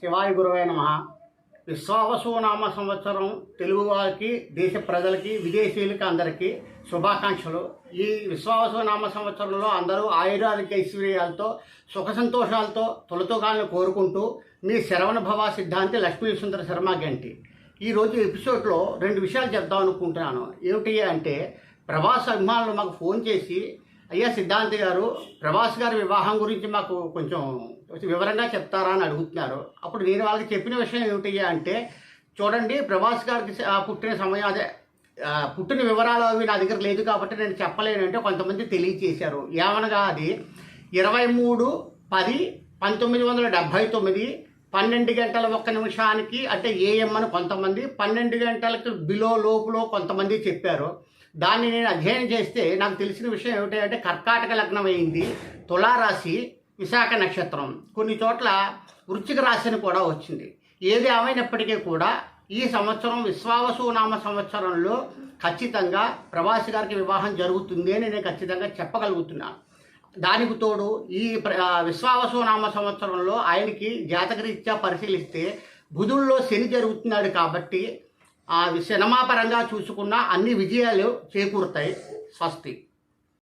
శివాయ గురువే నమ. విశ్వావసునామ సంవత్సరం తెలుగు వారికి దేశ ప్రజలకి విదేశీయులకి అందరికీ శుభాకాంక్షలు. ఈ విశ్వావసునామ సంవత్సరంలో అందరూ ఆయురారోగ్య ఐశ్వర్యాలతో సుఖ సంతోషాలతో తొలతోగాలను కోరుకుంటూ మీ శరవణ భవ సిద్ధాంతి లక్ష్మీ సుందర శర్మ గంటి ఈరోజు ఎపిసోడ్లో రెండు విషయాలు చెప్దాం అనుకుంటున్నాను. ఏమిటి అంటే ప్రభాస్ అభిమానులు మాకు ఫోన్ చేసి అయ్యా సిద్ధాంతి గారు ప్రభాస్ గారి వివాహం గురించి మాకు కొంచెం వివరంగా చెప్తారా అని అడుగుతున్నారు. అప్పుడు నేను వాళ్ళకి చెప్పిన విషయం ఏమిటి అంటే చూడండి ప్రభాస్ గారికి పుట్టిన సమయం అదే పుట్టిన వివరాలు అవి నా దగ్గర లేదు కాబట్టి నేను చెప్పలేనంటే కొంతమంది తెలియచేశారు. ఏమనగా అది ఇరవై మూడు పది పంతొమ్మిది వందల డెబ్భై తొమ్మిది పన్నెండు గంటల ఒక్క నిమిషానికి అంటే ఏఎం అని కొంతమంది పన్నెండు గంటలకు బిలో లోపులో కొంతమంది చెప్పారు. దాన్ని నేను అధ్యయనం చేస్తే నాకు తెలిసిన విషయం ఏమిటంటే కర్కాటక లగ్నం అయింది తులారాశి విశాఖ నక్షత్రం. కొన్ని చోట్ల వృశ్చిక రాశిని కూడా వచ్చింది. ఏది ఏమైనప్పటికీ కూడా ఈ సంవత్సరం విశ్వావసు నామ సంవత్సరంలో ఖచ్చితంగా ప్రవాసి గారికి వివాహం జరుగుతుంది అని నేను ఖచ్చితంగా చెప్పగలుగుతున్నాను దానికి తోడు ఈ ప్ర- విశ్వావసు నామ సంవత్సరంలో ఆయనకి జాతకరీత్యా పరిశీలిస్తే బుధుల్లో శని జరుగుతున్నాడు కాబట్టి ఆ సినిమాపరంగా చూసుకున్న అన్ని విజయాలు చేకూరుతాయి. స్వస్తి.